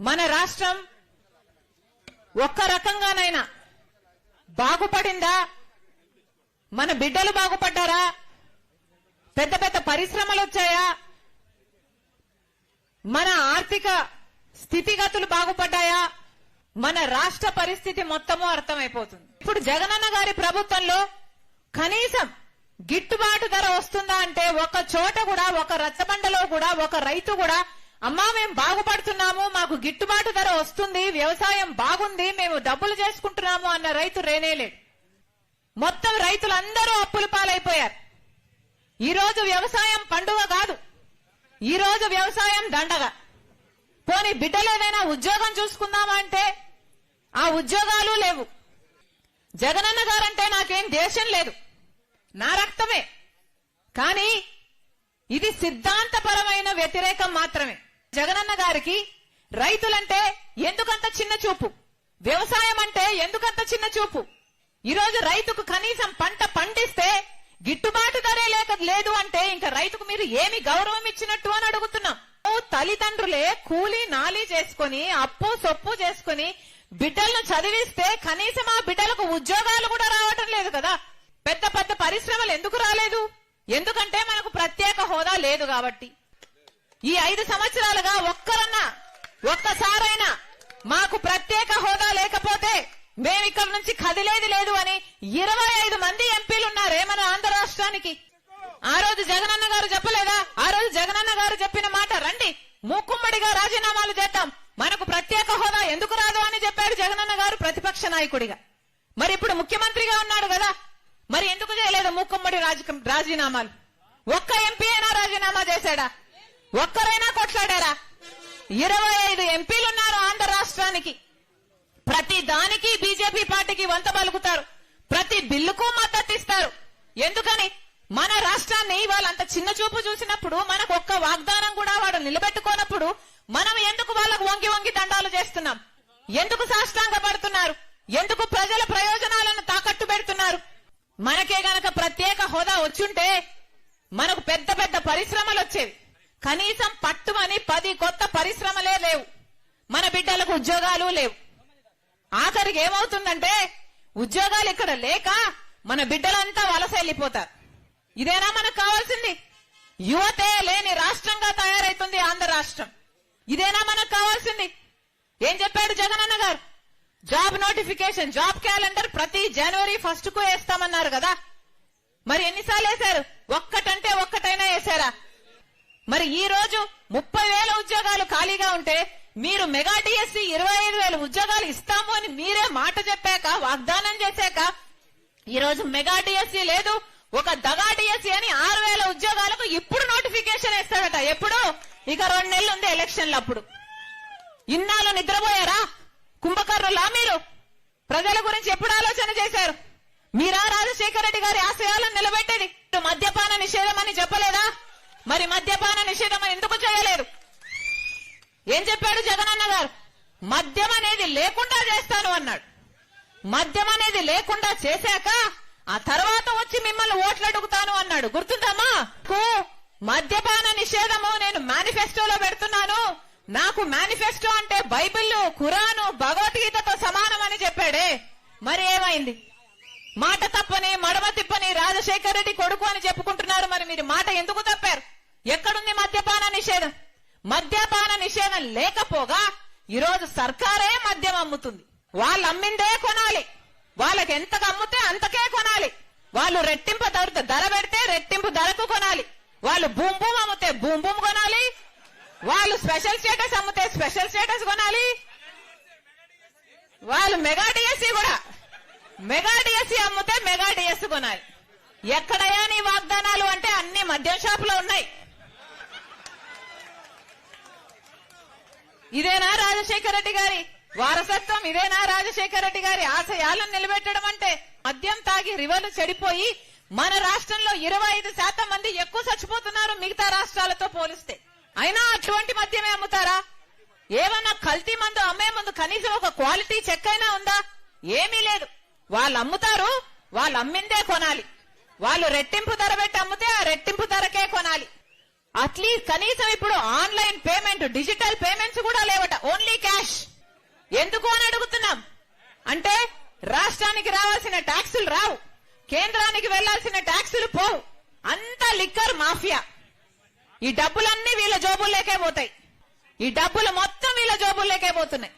మన రాష్ట్రం ఒక్క రకంగానైనా బాగుపడిందా? మన బిడ్డలు బాగుపడ్డారా? పెద్ద పెద్ద పరిశ్రమలు వచ్చాయా? మన ఆర్థిక స్థితిగతులు బాగుపడ్డాయా? మన రాష్ట్ర పరిస్థితి మొత్తము అర్థమైపోతుంది. ఇప్పుడు జగనన్న గారి ప్రభుత్వంలో కనీసం గిట్టుబాటు ధర వస్తుందా అంటే ఒక చోట కూడా ఒక రచ్చబండలో కూడా ఒక రైతు కూడా అమ్మా మేము బాగుపడుతున్నాము మాకు గిట్టుబాటు ధర వస్తుంది వ్యవసాయం బాగుంది మేము డబ్బులు చేసుకుంటున్నాము అన్న రైతు రేనేలేడు మొత్తం రైతులందరూ అప్పుల పాలైపోయారు. ఈ రోజు వ్యవసాయం పండుగ కాదు. ఈ రోజు వ్యవసాయం దండగ. పోనీ బిడ్డలు ఏదైనా ఉద్యోగం చూసుకుందామా అంటే ఆ ఉద్యోగాలు లేవు. జగనన్న గారంటే నాకేం దేశం లేదు. నా రక్తమే. కానీ ఇది సిద్ధాంతపరమైన వ్యతిరేకం మాత్రమే. జగనన్న గారికి రైతులంటే ఎందుకంత చిన్న చూపు? వ్యవసాయం అంటే ఎందుకంత చిన్న చూపు? ఈరోజు రైతుకు కనీసం పంట పండిస్తే గిట్టుబాటు ధరే లేక లేదు అంటే ఇంకా రైతుకు మీరు ఏమి గౌరవం ఇచ్చినట్టు అని అడుగుతున్నాం. ఓ తల్లిదండ్రులే కూలీ నాలి చేసుకొని అప్పు సొప్పు చేసుకుని బిడ్డలను చదివిస్తే కనీసం ఆ బిడ్డలకు ఉద్యోగాలు కూడా రావటం లేదు కదా. పెద్ద పెద్ద పరిశ్రమలు ఎందుకు రాలేదు? ఎందుకంటే మనకు ప్రత్యేక హోదా లేదు కాబట్టి. ఈ ఐదు సంవత్సరాలుగా ఒక్కరన్నా ఒక్కసారైనా మాకు ప్రత్యేక హోదా లేకపోతే మేము ఇక్కడ నుంచి కదిలేది లేదు అని ఇరవై ఐదు మంది ఎంపీలు ఉన్నారే మన ఆంధ్ర రాష్ట్రానికి? ఆ రోజు జగనన్న గారు చెప్పలేదా? ఆ రోజు జగనన్న గారు చెప్పిన మాట రండి మూకుమ్మడిగా రాజీనామాలు చేద్దాం. మనకు ప్రత్యేక హోదా ఎందుకు రాదు అని చెప్పాడు జగనన్న గారు ప్రతిపక్ష నాయకుడిగా. మరి ఇప్పుడు ముఖ్యమంత్రిగా ఉన్నాడు కదా మరి ఎందుకు చేయలేదు మూకుమ్మడి రాజీనామాలు? ఒక్క ఎంపీ అయినా రాజీనామా చేశాడా? ఒక్కరైనా కొట్లాడారా? ఇరవై ఐదు ఎంపీలు ఉన్నారు ఆంధ్ర రాష్ట్రానికి. ప్రతి దానికి బీజేపీ పార్టీకి వంత పలుకుతారు. ప్రతి బిల్లుకు మద్దతు ఇస్తారు. ఎందుకని? మన రాష్ట్రాన్ని వాళ్ళంత చిన్న చూపు చూసినప్పుడు మనకు ఒక్క వాగ్దానం కూడా వాడు నిలబెట్టుకోనప్పుడు మనం ఎందుకు వాళ్ళకు వంగి వంగి దండాలు చేస్తున్నాం? ఎందుకు సాష్టాంగ పడుతున్నారు ఎందుకు ప్రజల ప్రయోజనాలను తాకట్టు పెడుతున్నారు? మనకే గనక ప్రత్యేక హోదా వచ్చుంటే మనకు పెద్ద పెద్ద పరిశ్రమలు వచ్చేవి. కనీసం పట్టుమని పది కొత్త పరిశ్రమలే లేవు. మన బిడ్డలకు ఉద్యోగాలు లేవు. ఆఖరికి ఏమవుతుందంటే ఉద్యోగాలు ఇక్కడ లేక మన బిడ్డలంతా వలస వెళ్ళిపోతారు. ఇదేనా మనకు కావాల్సింది? యువతే లేని రాష్ట్రంగా తయారైతుంది ఆంధ్ర రాష్ట్రం. ఇదేనా మనకు కావాల్సింది? ఏం చెప్పాడు జగనన్న గారు? జాబ్ నోటిఫికేషన్ జాబ్ క్యాలెండర్ ప్రతి జనవరి ఫస్ట్కు వేస్తామన్నారు కదా. మరి ఎన్నిసార్లు వేశారు? ఒక్కటంటే ఒక్కటైనా వేశారా? మరి ఈ రోజు ముప్పై వేల ఉద్యోగాలు ఖాళీగా ఉంటే మీరు మెగా డిఎస్సి ఇరవై ఐదు వేల ఉద్యోగాలు ఇస్తాము అని మీరే మాట చెప్పాక వాగ్దానం చేశాక ఈ రోజు మెగా డిఎస్సి లేదు ఒక దగా డిఎస్సి అని ఆరు వేల ఉద్యోగాలకు ఇప్పుడు నోటిఫికేషన్ వేస్తాడట. ఎప్పుడు? ఇక రెండు నెలలు ఉంది ఎలక్షన్లు అప్పుడు. ఇన్నాళ్ళు నిద్రపోయారా? కుంభకర్రులా మీరు? ప్రజల గురించి ఎప్పుడు ఆలోచన చేశారు? మీరా రాజశేఖర రెడ్డి గారి ఆశయాలను నిలబెట్టేది? మద్యపాన నిషేధం అని చెప్పలేదా? మరి మద్యపాన నిషేధం ఎందుకు చేయలేదు ఏం చెప్పాడు జగనన్న గారు? మద్యం అనేది లేకుండా చేస్తాను అన్నాడు. మద్యం అనేది లేకుండా చేశాక ఆ తర్వాత వచ్చి మిమ్మల్ని ఓట్లు అడుగుతాను అన్నాడు. గుర్తుందమ్మా? మద్యపాన నిషేధము నేను మేనిఫెస్టోలో పెడుతున్నాను. నాకు మేనిఫెస్టో అంటే బైబిల్ ఖురాను భగవద్గీతతో సమానం అని చెప్పాడే. మరి ఏమైంది? మాట తప్పని మడమ తిప్పని రాజశేఖర రెడ్డి కొడుకు అని చెప్పుకుంటున్నారు. మరి మీరు మాట ఎందుకు తప్పారు? ఎక్కడుంది మద్యపాన నిషేధం? మద్యపాన నిషేధం లేకపోగా ఈరోజు సర్కారే మద్యం అమ్ముతుంది. వాళ్ళు అమ్మిందే కొనాలి. వాళ్ళకి ఎంతకు అమ్ముతే అంతకే కొనాలి. వాళ్ళు రెట్టింపు ధర ధర పెడితే రెట్టింపు ధరకు కొనాలి. వాళ్ళు బూమ్ బూమ్ అమ్మితే బూమ్ బూమ్ కొనాలి. వాళ్ళు స్పెషల్ స్టేటస్ అమ్మితే స్పెషల్ స్టేటస్ కొనాలి. వాళ్ళు మెగా డిఎస్సీ కూడా. మెగా డిఎస్సీ అమ్మితే మెగా డిఎస్సీ కొనాలి. ఎక్కడయ్యా నీ వాగ్దానాలు? అంటే అన్ని మద్యం షాపులో ఉన్నాయి. ఇదేనా రాజశేఖర రెడ్డి గారి వారసత్వం? ఇదేనా రాజశేఖర రెడ్డి గారి ఆశయాలను నిలబెట్టడం అంటే మద్యం తాగి రివర్లు చెడిపోయి మన రాష్ట్రంలో ఇరవై ఐదు శాతం మంది ఎక్కువ చచ్చిపోతున్నారు మిగతా రాష్ట్రాలతో పోలిస్తే. అయినా అటువంటి మద్యమే అమ్ముతారా? ఏమన్నా కల్తీ మందు అమ్మే ముందు కనీసం ఒక క్వాలిటీ చెక్ అయినా ఉందా? ఏమీ లేదు. వాళ్ళు అమ్ముతారు వాళ్ళు అమ్మిందే కొనాలి. వాళ్ళు రెట్టింపు ధర పెట్టి అమ్మితే ఆ రెట్టింపు ధరకే కొనాలి. అట్లీస్ట్ కనీసం ఇప్పుడు ఆన్లైన్ పేమెంట్ డిజిటల్ పేమెంట్స్ కూడా లేవట. ఓన్లీ క్యాష్ ఎందుకు అని అడుగుతున్నాం? అంటే రాష్ట్రానికి రావాల్సిన ట్యాక్సులు రావు. కేంద్రానికి వెళ్ళాల్సిన ట్యాక్సులు పోవు. అంత లిక్కర్ మాఫియా ఈ డబ్బులన్నీ వీళ్ళ జోబుల్లోకే పోతాయి. ఈ డబ్బులు మొత్తం వీళ్ళ జోబుల్లోకే పోతున్నాయి.